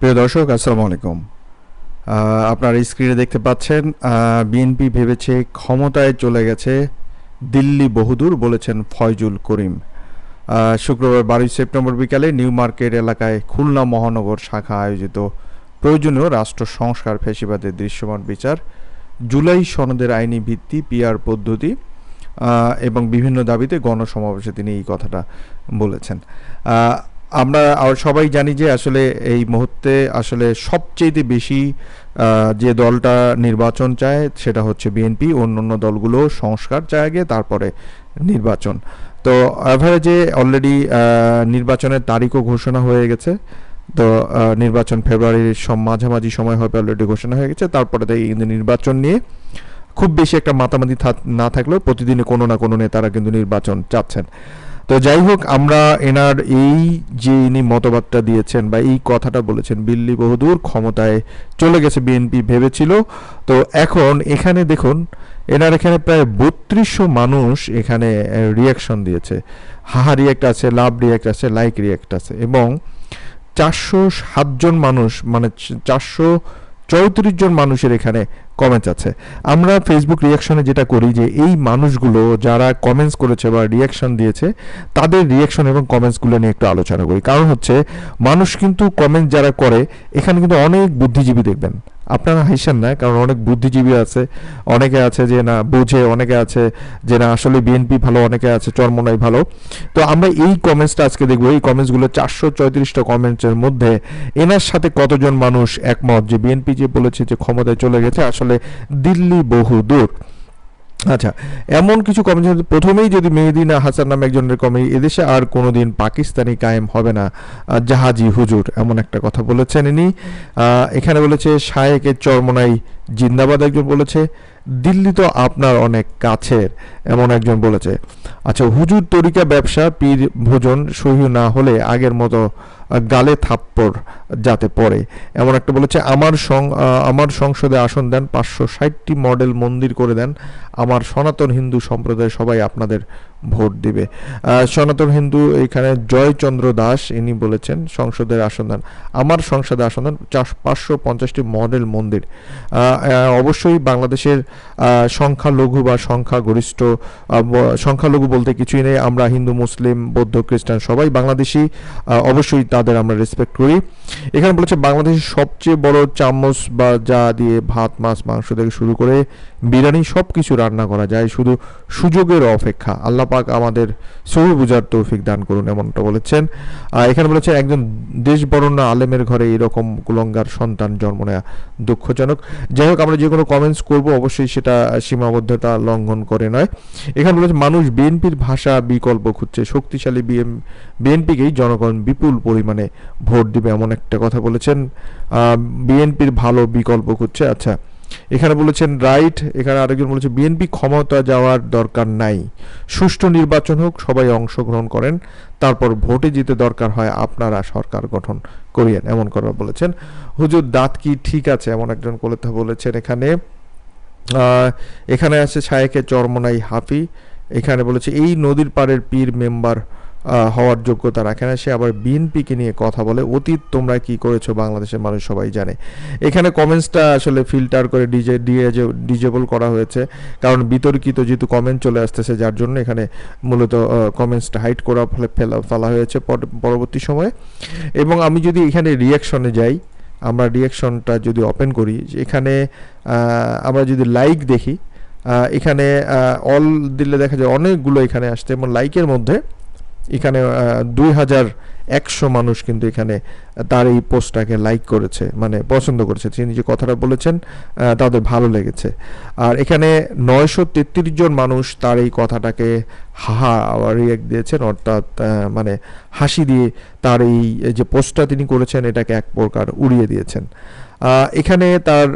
প্রিয় দর্শক, আসসালামু আলাইকুম। আপনার স্ক্রিনে দেখতে পাচ্ছেন বিএনপি ভেবেছে ক্ষমতায় চলে গেছে দিল্লি বহুদূর বলেছেন ফয়জুল করিম। শুক্রবার বারোই সেপ্টেম্বর বিকালে নিউ মার্কেট এলাকায় খুলনা মহানগর শাখা আয়োজিত প্রয়োজনীয় রাষ্ট্র সংস্কার ফেসিবাদের দৃশ্যমান বিচার, জুলাই সনদের আইনি ভিত্তি, পিআর পদ্ধতি এবং বিভিন্ন দাবিতে গণসমাবেশে তিনি এই কথাটা বলেছেন। আমরা সবাই জানি যে আসলে এই মুহূর্তে আসলে সবচেয়ে বেশি যে দলটা নির্বাচন চায় সেটা হচ্ছে বিএনপি অন্য অন্য দলগুলো সংস্কার চায় আগে, তারপরে নির্বাচন। তো অ্যাভারেজে অলরেডি নির্বাচনের তারিখও ঘোষণা হয়ে গেছে। তো নির্বাচন ফেব্রুয়ারির সম, মাঝামাঝি সময় হবে অলরেডি ঘোষণা হয়ে গেছে। তারপরে নির্বাচন নিয়ে খুব বেশি একটা মাতামাতি না থাকলেও প্রতিদিনই কোনো না কোনো নেতারা কিন্তু নির্বাচন চাচ্ছেন। তো যাই হোক, আমরা এনার এই যে ইনি মতবাদটা দিয়েছেন বা এই কথাটা বলেছেন, বিল্লি বহুদূর ক্ষমতায় চলে গেছে বিএনপি ভেবেছিল। তো এখন এখানে দেখুন, এনার এখানে প্রায় বত্রিশশো মানুষ এখানে রিয়াকশন দিয়েছে। হাহা রিয়াক্ট আছে, লাভ রিয়াক্ট আছে লাইক রিয়াক্ট আছে এবং চারশো সাতজন মানুষ মানে চারশো চৌত্রিশ জন মানুষের এখানে কমেন্টস আছে। আমরা ফেসবুক রিয়াকশনে যেটা করি যে, এই মানুষগুলো যারা কমেন্টস করেছে বা রিয়াকশন দিয়েছে, তাদের রিয়াকশন এবং কমেন্টসগুলো নিয়ে একটু আলোচনা করি। কারণ হচ্ছে, মানুষ কিন্তু কমেন্ট যারা করে, এখানে কিন্তু অনেক বুদ্ধিজীবী দেখবেন। আপনারা হাইসেন না, কারণ অনেক বুদ্ধিজীবী আছে, অনেকে আছে যে না বোঝে, অনেকে আছে যে না আসলে বিএনপি ভালো, অনেকে আছে চরমনাই ভালো। তো আমরা এই কমেন্টসটা আজকে দেখব। এই কমেন্টসগুলো চারশো চৌত্রিশটা কমেন্টসের মধ্যে এনার সাথে কতজন মানুষ একমত? যে বিএনপি যে বলেছে যে ক্ষমতায় চলে গেছে, আসলে দিল্লি বহু দূর আচ্ছা এমন কিছু কমেন্ট প্রথমেই যদি মেহেদিনা হাসান নামে একজনের কমে এদেশে আর কোনো দিন পাকিস্তানি কায়েম হবে না। জাহাজি হুজুর, এমন একটা কথা বলেছেন ইনি। এখানে বলেছে শায়েকের চরমনাই জিন্দাবাদ একজন বলেছে, দিল্লি তো আপনার অনেক কাছের, এমন একজন বলেছে। আচ্ছা হুজুর তরিকা ব্যবসা, পীর ভোজন সহি না হলে আগের মতো গালে থাপ্পড় যাতে পড়ে। এমন একটা বলেছে, আমার সং আমার সংসদে আসন দেন, পাঁচশো ষাটটি মডেল মন্দির করে দেন, আমার সনাতন হিন্দু সম্প্রদায় সবাই আপনাদের ভোট দিবে। সনাতন হিন্দু এখানে জয়চন্দ্র দাস, ইনি বলেছেন, সংসদের আসন দেন, আমার সংসদে আসন দেন চার পাঁচশো পঞ্চাশটি মডেল মন্দির। অবশ্যই বাংলাদেশের সংখ্যালঘু বা সংখ্যাগরিষ্ঠ সংখ্যালঘু বলতে কিছুই নেই। আমরা হিন্দু, মুসলিম, বৌদ্ধ, খ্রিস্টান সবাই বাংলাদেশি অবশ্যই তাদের আমরা রেসপেক্ট করি। এখানে বলেছে বাংলাদেশের সবচেয়ে বড় চামচ বা যা দিয়ে ভাত, মাছ, মাংস থেকে শুরু করে বিরিয়ানি সব কিছু রান্না করা যায়, শুধু সুযোগের অপেক্ষা। আল্লাহ পাক আমাদের সহি বুঝার তৌফিক দান করুন, এমনটা বলেছেন। এখানে বলেছে, একজন দেশ বরণ্য আলেমের ঘরে এরকম কুলঙ্গার সন্তান জন্ম নেওয়া দুঃখজনক। যাই হোক, আমরা যে কোনো কমেন্টস করব, অবশ্যই সেটা সীমাবদ্ধতা লঙ্ঘন করে নয়। এখানে বলেছে, মানুষ বিএনপির ভাষা বিকল্প খুঁজছে, শক্তিশালী বিএম, বিএনপিকেই জনগণ বিপুল পরিমাণে ভোট দিবে, এমন একটা কথা বলেছেন। বিএনপির ভালো বিকল্প খুঁজছে আচ্ছা। এখানে বলেছেন রাইট, এখানে আরেকজন বলেছে বিএনপি ক্ষমতা যাওয়ার দরকার নাই। সুষ্ঠু নির্বাচন হোক, সবাই অংশগ্রহণ করেন, তারপর ভোটে জিতে দরকার হয় আপনারা সরকার গঠন করিয়েন, এমন কথা বলেছেন। হুজুর, দাঁত কি ঠিক আছে? এমন একজন কথা বলেছেন এখানে। এখানে আছে শায়েকে চরমনাই হাফি। এখানে বলেছে, এই নদীর পাড়ের পীর মেম্বার হওয়ার যোগ্যতা রাখে না। সে আবার বিএনপিকে নিয়ে কথা বলে, অতীত তোমরা কি করেছ? বাংলাদেশের মানুষ সবাই জানে। এখানে কমেন্টসটা আসলে ফিল্টার করে ডিজে ডিজেবল করা হয়েছে। কারণ বিতর্কিত যেহেতু কমেন্ট চলে আসতেছে, যার জন্য এখানে মূলত কমেন্টসটা হাইড করা ফলে ফেলা হয়েছে পর- পরবর্তী সময়ে। এবং আমি যদি এখানে রিয়াকশনে যাই, আমরা রিয়াকশনটা যদি ওপেন করি, এখানে আমরা যদি লাইক দেখি এখানে অল দিলে দেখা যায় অনেকগুলো এখানে আসছে। এবং লাইকের মধ্যে এখানে দুই হাজার একশো মানুষ কিন্তু এখানে তার এই পোস্টটাকে লাইক করেছে মানে পছন্দ করেছে। তিনি যে কথাটা বলেছেন তাদের ভালো লেগেছে। আর এখানে নয়শো তেত্রিশ জন মানুষ তার এই কথাটাকে হাহা রিয়েক্ট দিয়েছেন, অর্থাৎ মানে হাসি দিয়ে তার এই যে পোস্টটা তিনি করেছেন, এটাকে এক প্রকার উড়িয়ে দিয়েছেন। এখানে তার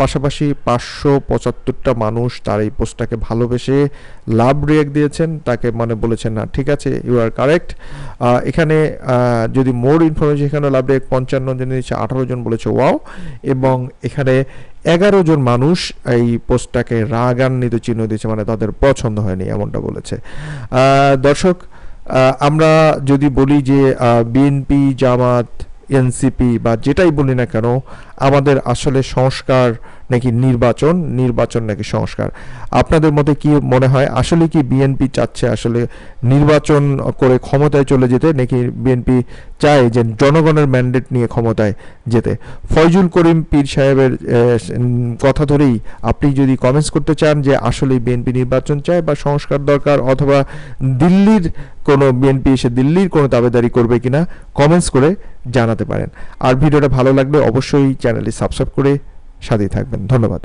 পাশাপাশি পাঁচশো পঁচাত্তরটা মানুষ তার এই পোস্টটাকে ভালোবেসে লাভ রিয়েক্ট দিয়েছেন। তাকে মানে বলেছেন, না, ঠিক আছে ইউ আর কারেক্ট এখানে যদি মোর ইনফরমেশন এখানে লাভ রিয়েক্ট, পঞ্চান্ন জন দিয়েছে আঠারো জন বলেছে ওয়াও এবং এখানে এগারো জন মানুষ এই পোস্টটাকে রাগান্বিত চিহ্ন দিয়েছে মানে তাদের পছন্দ হয়নি, এমনটা বলেছে। দর্শক আমরা যদি বলি যে বিএনপি, জামাত এনসিপি বা যেটাই বলি না কেন আমাদের আসলে সংস্কার নাকি নির্বাচন? নির্বাচন নাকি সংস্কার? আপনাদের মতে কি মনে হয়? আসলে কি বিএনপি চাচ্ছে আসলে নির্বাচন করে ক্ষমতায় চলে যেতে, নাকি বিএনপি চায় যে জনগণের ম্যান্ডেট নিয়ে ক্ষমতায় যেতে? ফয়জুল করিম পীর সাহেবের কথা ধরেই আপনি যদি কমেন্টস করতে চান যে আসলে বিএনপি নির্বাচন চায় বা সংস্কার দরকার, অথবা দিল্লির কোনো বিএনপি এসে দিল্লির কোনো দাবেদারি করবে কিনা কমেন্টস করে জানাতে পারেন। আর ভিডিওটা ভালো লাগলে অবশ্যই চ্যানেলটি সাবস্ক্রাইব করে সাথেই থাকবেন। ধন্যবাদ।